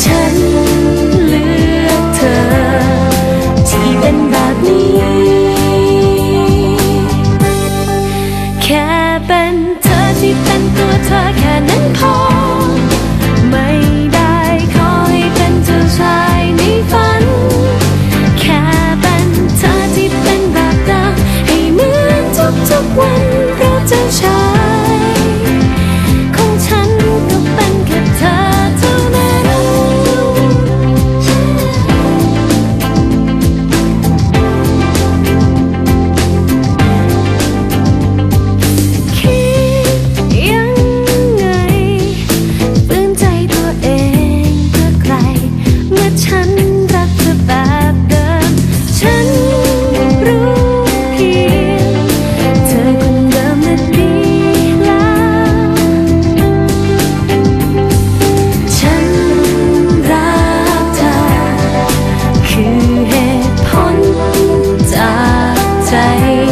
ฉันเลือกเธอ ที่เป็นแบบนี้ แค่เป็นเธอที่เป็นตัวเธอแค่นั้นพอ ไม่ได้ขอให้เป็นเธอชายในฝัน แค่เป็นเธอที่เป็นแบบเดิมให้เหมือนทุกๆวันเพราะเธอ tay